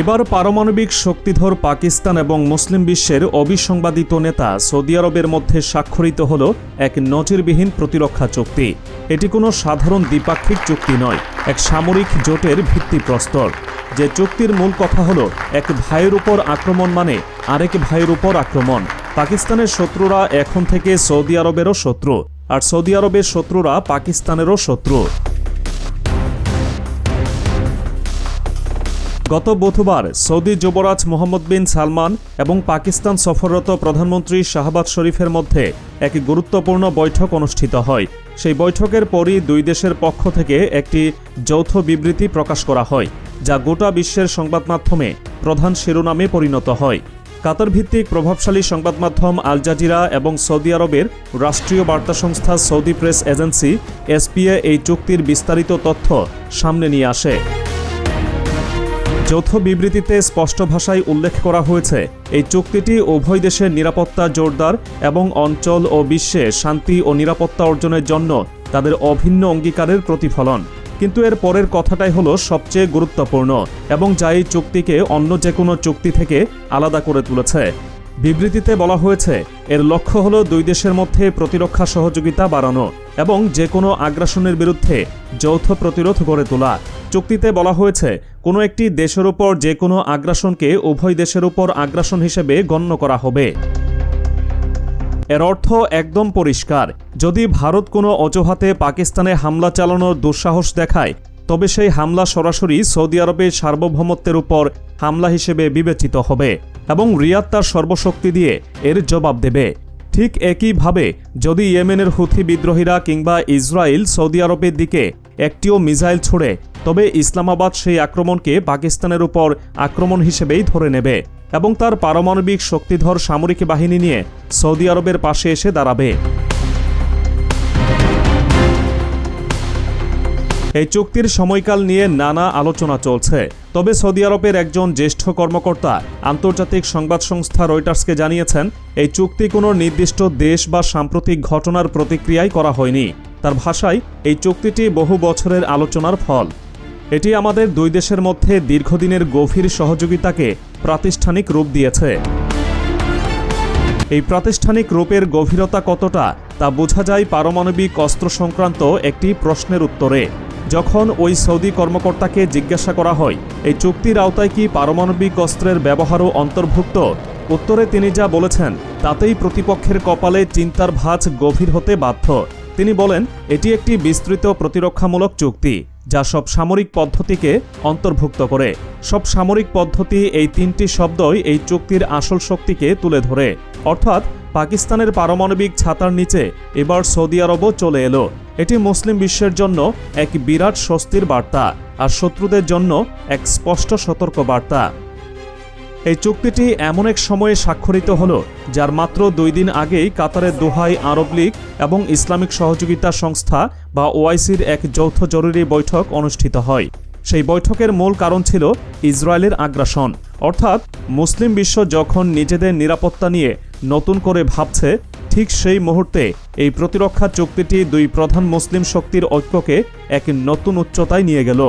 এবার পারমাণবিক শক্তিধর পাকিস্তান এবং মুসলিম বিশ্বের অবিসংবাদিত নেতা সৌদি আরবের মধ্যে স্বাক্ষরিত হল এক নজিরবিহীন প্রতিরক্ষা চুক্তি। এটি কোনো সাধারণ দ্বিপাক্ষিক চুক্তি নয়, এক সামরিক জোটের ভিত্তিপ্রস্তর যে চুক্তির মূল কথা হল, এক ভাইয়ের উপর আক্রমণ মানে আরেক ভাইয়ের উপর আক্রমণ। পাকিস্তানের শত্রুরা এখন থেকে সৌদি আরবেরও শত্রু, আর সৌদি আরবের শত্রুরা পাকিস্তানেরও শত্রু। গত বুধবার সৌদি যুবরাজ মোহাম্মদ বিন সালমান এবং পাকিস্তান সফররত প্রধানমন্ত্রী শাহবাজ শরীফের মধ্যে এক গুরুত্বপূর্ণ বৈঠক অনুষ্ঠিত হয়। সেই বৈঠকের পরই দুই দেশের পক্ষ থেকে একটি যৌথ বিবৃতি প্রকাশ করা হয়, যা গোটা বিশ্বের সংবাদ মাধ্যমে প্রধান শিরোনামে পরিণত হয়। কাতার ভিত্তিক প্রভাবশালী সংবাদ মাধ্যম আল জাজিরা এবং সৌদি আরবের রাষ্ট্রীয় বার্তা সংস্থা সৌদি প্রেস এজেন্সি এসপিএ এই চুক্তির বিস্তারিত তথ্য সামনে নিয়ে আসে। যৌথ বিবৃতিতে স্পষ্ট ভাষায় উল্লেখ করা হয়েছে, এই চুক্তিটি উভয় দেশের নিরাপত্তা জোরদার এবং অঞ্চল ও বিশ্বে শান্তি ও নিরাপত্তা অর্জনের জন্য তাদের অভিন্ন অঙ্গীকারের প্রতিফলন। কিন্তু এর পরের কথাটাই হলো সবচেয়ে গুরুত্বপূর্ণ এবং যা এই চুক্তিকে অন্য যে কোনো চুক্তি থেকে আলাদা করে তুলেছে। বিবৃতিতে বলা হয়েছে, এর লক্ষ্য হল দুই দেশের মধ্যে প্রতিরক্ষা সহযোগিতা বাড়ানো এবং যে কোনো আগ্রাসনের বিরুদ্ধে যৌথ প্রতিরোধ গড়ে তোলা। চুক্তিতে বলা হয়েছে, কোনো একটি দেশের উপর যে কোনো আগ্রাসনকে উভয় দেশের উপর আগ্রাসন হিসেবে গণ্য করা হবে। এর অর্থ একদম পরিষ্কার, যদি ভারত কোনো অজুহাতে পাকিস্তানে হামলা চালানোর দুঃসাহস দেখায় তবে সেই হামলা সরাসরি সৌদি আরবের সার্বভৌমত্বের উপর হামলা হিসেবে বিবেচিত হবে এবং রিয়াদ তার সর্বশক্তি দিয়ে এর জবাব দেবে। ঠিক একইভাবে যদি ইয়েমেনের হুথি বিদ্রোহীরা কিংবা ইসরায়েল সৌদি আরবের দিকে একটিও মিসাইল ছুড়ে, তবে ইসলামাবাদ সেই আক্রমণকে পাকিস্তানের উপর আক্রমণ হিসেবেই ধরে নেবে এবং তার পারমাণবিক শক্তিধর সামরিক বাহিনী নিয়ে সৌদি আরবের পাশে এসে দাঁড়াবে। এই চুক্তির সময়কাল নিয়ে নানা আলোচনা চলছে। তবে সৌদি আরবের একজন জ্যেষ্ঠ কর্মকর্তা আন্তর্জাতিক সংবাদ সংস্থা রয়টার্সকে জানিয়েছেন, এই চুক্তি কোনো নির্দিষ্ট দেশ বা সাম্প্রতিক ঘটনার প্রতিক্রিয়ায় করা হয়নি। তার ভাষায়, এই চুক্তিটি বহু বছরের আলোচনার ফল। এটি আমাদের দুই দেশের মধ্যে দীর্ঘদিনের গভীর সহযোগিতাকে প্রাতিষ্ঠানিক রূপ দিয়েছে। এই প্রাতিষ্ঠানিক রূপের গভীরতা কতটা, তা বোঝা যায় পারমাণবিক অস্ত্র সংক্রান্ত একটি প্রশ্নের উত্তরে। যখন ওই সৌদি কর্মকর্তাকে জিজ্ঞাসা করা হয়, এই চুক্তির আওতায় কি পারমাণবিক অস্ত্রের ব্যবহারও অন্তর্ভুক্ত? উত্তরে তিনি যা বলেছেন, তাতেই প্রতিপক্ষের কপালে চিন্তার ভাঁজ গভীর হতে বাধ্য। তিনি বলেন, এটি একটি বিস্তৃত প্রতিরক্ষামূলক চুক্তি। যা সব সামরিক পদ্ধতিকে অন্তর্ভুক্ত করে। সব সামরিক পদ্ধতি এই তিনটি শব্দই এই চুক্তির আসল শক্তিকে তুলে ধরে। অর্থাৎ পাকিস্তানের পারমাণবিক ছাতার নিচে এবার সৌদি আরবও চলে এলো। এটি মুসলিম বিশ্বের জন্য এক বিরাট স্বস্তির বার্তা আর শত্রুদের জন্য এক স্পষ্ট সতর্ক বার্তা এই চুক্তিটি এমন এক সময়ে স্বাক্ষরিত হল, যার মাত্র দুই দিন আগেই কাতারের দোহাই আরব লীগ এবং ইসলামিক সহযোগিতা সংস্থা বা ওআইসির এক যৌথ জরুরি বৈঠক অনুষ্ঠিত হয়। সেই বৈঠকের মূল কারণ ছিল ইসরায়েলের আগ্রাসন। অর্থাৎ মুসলিম বিশ্ব যখন নিজেদের নিরাপত্তা নিয়ে নতুন করে ভাবছে, ঠিক সেই মুহূর্তে এই প্রতিরক্ষা চুক্তিটি দুই প্রধান মুসলিম শক্তির ঐক্যকে এক নতুন উচ্চতায় নিয়ে গেল।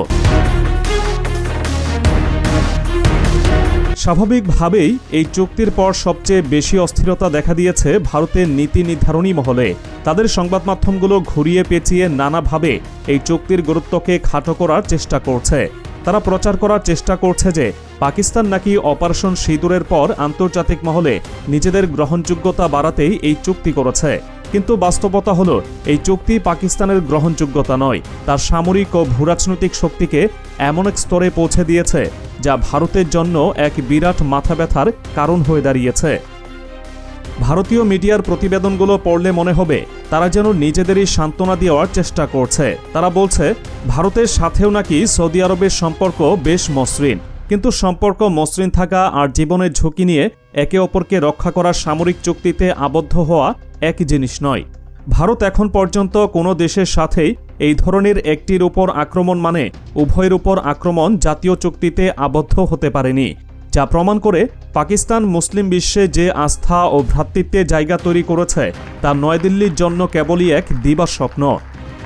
স্বাভাবিকভাবেই এই চুক্তির পর সবচেয়ে বেশি অস্থিরতা দেখা দিয়েছে ভারতের নীতি নির্ধারণী মহলে। তাদের সংবাদ মাধ্যমগুলো ঘুরিয়ে পেঁচিয়ে নানাভাবে এই চুক্তির গুরুত্বকে খাটো করার চেষ্টা করছে। তারা প্রচার করার চেষ্টা করছে যে পাকিস্তান নাকি অপারেশন সিঁদুরের পর আন্তর্জাতিক মহলে নিজেদের গ্রহণযোগ্যতা বাড়াতেই এই চুক্তি করেছে। কিন্তু বাস্তবতা হল, এই চুক্তি পাকিস্তানের গ্রহণযোগ্যতা নয়। তার সামরিক ও ভূরাজনৈতিক শক্তিকে এমন এক স্তরে পৌঁছে দিয়েছে, যা ভারতের জন্য এক বিরাট মাথা ব্যথার কারণ হয়ে দাঁড়িয়েছে। ভারতীয় মিডিয়ার প্রতিবেদনগুলো পড়লে মনে হবে, তারা যেন নিজেদেরই সান্ত্বনা দেওয়ার চেষ্টা করছে। তারা বলছে, ভারতের সাথেও নাকি সৌদি আরবের সম্পর্ক বেশ মসৃণ। কিন্তু সম্পর্ক মসৃণ থাকা আর জীবনের ঝুঁকি নিয়ে একে অপরকে রক্ষা করার সামরিক চুক্তিতে আবদ্ধ হওয়া এক জিনিস নয়। ভারত এখন পর্যন্ত কোনো দেশের সাথেই এই ধরনের একটির উপর আক্রমণ মানে উভয়ের উপর আক্রমণ জাতীয় চুক্তিতে আবদ্ধ হতে পারেনি, যা প্রমাণ করে পাকিস্তান মুসলিম বিশ্বে যে আস্থা ও ভ্রাতৃত্বে জায়গা তৈরি করেছে তা নয়াদিল্লির জন্য কেবলই এক দিবা স্বপ্ন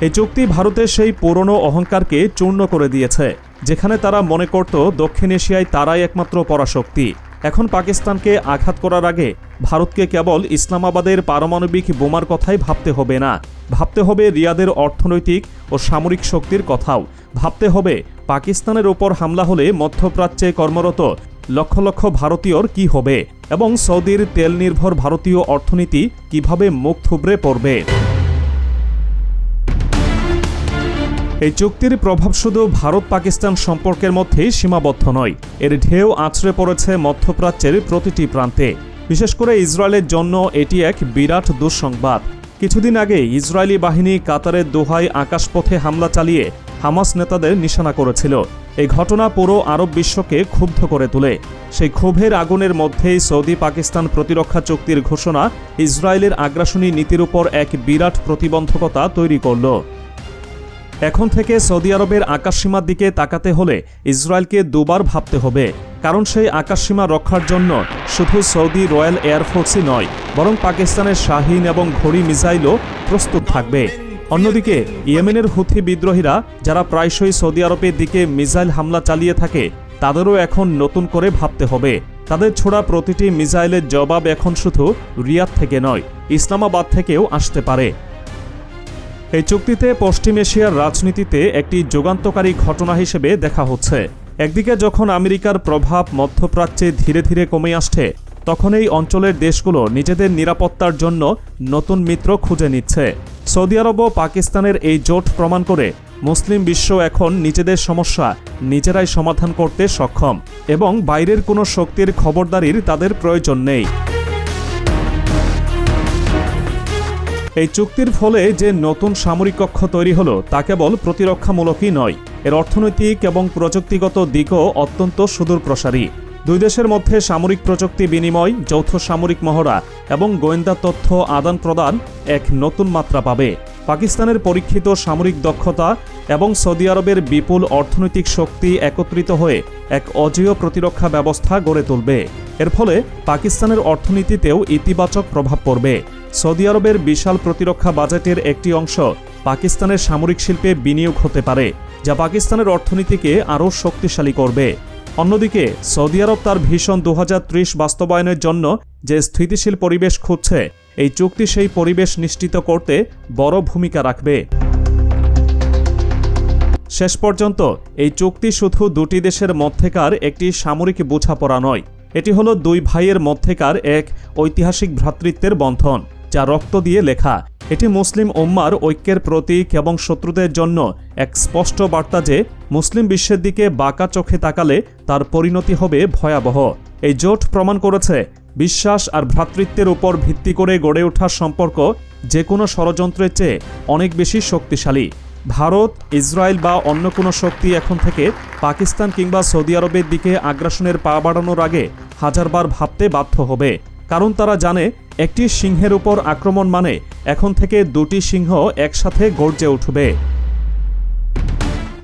এই চুক্তি ভারতের সেই পুরনো অহংকারকে চূর্ণ করে দিয়েছে। যেখানে তারা মনে করত দক্ষিণ এশিয়ায় তারাই একমাত্র পরাশক্তি। এখন পাকিস্তানকে আঘাত করার আগে ভারতকে কেবল ইসলামাবাদের পারমাণবিক বোমার কথাই ভাবতে হবে না। ভাবতে হবে রিয়াদের অর্থনৈতিক ও সামরিক শক্তির কথাও। ভাবতে হবে পাকিস্তানের ওপর হামলা হলে মধ্যপ্রাচ্যে কর্মরত লক্ষ লক্ষ ভারতীয়র কি হবে এবং সৌদির তেল নির্ভর ভারতীয় অর্থনীতি কীভাবে মুখ থুবড়ে পড়বে। এই চুক্তির প্রভাব শুধু ভারত পাকিস্তান সম্পর্কের মধ্যেই সীমাবদ্ধ নয়, এর ঢেউ আছড়ে পড়েছে মধ্যপ্রাচ্যের প্রতিটি প্রান্তে। বিশেষ করে ইসরায়েলের জন্য এটি এক বিরাট দুঃসংবাদ। কিছুদিন আগে ইসরায়েলি বাহিনী কাতারের দোহায় আকাশপথে হামলা চালিয়ে হামাস নেতাদের নিশানা করেছিল। এই ঘটনা পুরো আরব বিশ্বকে ক্ষুব্ধ করে তোলে। সেই ক্ষোভের আগুনের মধ্যেই সৌদি পাকিস্তান প্রতিরক্ষা চুক্তির ঘোষণা ইসরায়েলের আগ্রাসনী নীতির উপর এক বিরাট প্রতিবন্ধকতা তৈরি করল। এখন থেকে সৌদি আরবের আকাশসীমার দিকে তাকাতে হলে ইসরায়েলকে দুবার ভাবতে হবে। কারণ সেই আকাশসীমা রক্ষার জন্য শুধু সৌদি রয়্যাল এয়ারফোর্সই নয়, বরং পাকিস্তানের শাহিন এবং ঘড়ি মিসাইলও প্রস্তুত থাকবে। অন্যদিকে, ইয়েমেনের হুথি বিদ্রোহীরা, যারা প্রায়শই সৌদি আরবের দিকে মিসাইল হামলা চালিয়ে থাকে, তাদেরও এখন নতুন করে ভাবতে হবে। তাদের ছোড়া প্রতিটি মিসাইলের জবাব এখন শুধু রিয়াদ থেকে নয়, ইসলামাবাদ থেকেও আসতে পারে। এই চুক্তিতে পশ্চিম এশিয়ার রাজনীতিতে একটি যুগান্তকারী ঘটনা হিসেবে দেখা হচ্ছে। একদিকে যখন আমেরিকার প্রভাব মধ্যপ্রাচ্যে ধীরে ধীরে কমে আসছে, তখন এই অঞ্চলের দেশগুলো নিজেদের নিরাপত্তার জন্য নতুন মিত্র খুঁজে নিচ্ছে। সৌদি আরব ও পাকিস্তানের এই জোট প্রমাণ করে মুসলিম বিশ্ব এখন নিজেদের সমস্যা নিজেরাই সমাধান করতে সক্ষম এবং বাইরের কোনো শক্তির খবরদারির তাদের প্রয়োজন নেই। এই চুক্তির ফলে যে নতুন সামরিক কক্ষ তৈরি হলো, তা কেবল প্রতিরক্ষামূলকই নয়। এর অর্থনৈতিক এবং প্রযুক্তিগত দিকও অত্যন্ত সুদূর প্রসারী দুই দেশের মধ্যে সামরিক প্রযুক্তি বিনিময়, যৌথ সামরিক মহড়া এবং গোয়েন্দা তথ্য আদান প্রদান এক নতুন মাত্রা পাবে। পাকিস্তানের পরীক্ষিত সামরিক দক্ষতা এবং সৌদি আরবের বিপুল অর্থনৈতিক শক্তি একত্রিত হয়ে এক অজেয় প্রতিরক্ষা ব্যবস্থা গড়ে তুলবে। এর ফলে পাকিস্তানের অর্থনীতিতেও ইতিবাচক প্রভাব পড়বে। সৌদি আরবের বিশাল প্রতিরক্ষা বাজেটের একটি অংশ পাকিস্তানের সামরিক শিল্পে বিনিয়োগ হতে পারে, যা পাকিস্তানের অর্থনীতিকে আরও শক্তিশালী করবে। অন্যদিকে, সৌদি আরব তার ভীষণ দু হাজার ত্রিশ বাস্তবায়নের জন্য যে স্থিতিশীল পরিবেশ খুঁজছে এই চুক্তি সেই পরিবেশ নিশ্চিত করতে বড় ভূমিকা রাখবে। শেষ পর্যন্ত এই চুক্তি শুধু দুটি দেশের মধ্যেকার একটি সামরিক বোঝাপড়া নয়, এটি হলো দুই ভাইয়ের মধ্যেকার এক ঐতিহাসিক ভ্রাতৃত্বের বন্ধন, যা রক্ত দিয়ে লেখা। এটি মুসলিম ওম্মার ঐক্যের প্রতীক এবং শত্রুদের জন্য এক স্পষ্ট বার্তা যে মুসলিম বিশ্বের দিকে বাঁকা চোখে তাকালে তার পরিণতি হবে ভয়াবহ। এই জোট প্রমাণ করেছে বিশ্বাস আর ভ্রাতৃত্বের উপর ভিত্তি করে গড়ে ওঠা সম্পর্ক যে কোনো ষড়যন্ত্রের চেয়ে অনেক বেশি শক্তিশালী। ভারত, ইসরায়েল বা অন্য কোনো শক্তি এখন থেকে পাকিস্তান কিংবা সৌদি আরবের দিকে আগ্রাসনের পা বাড়ানোর আগে হাজারবার ভাবতে বাধ্য হবে। কারণ তারা জানে একটি সিংহের উপর আক্রমণ মানে এখন থেকে দুটি সিংহ একসাথে গর্জে উঠবে।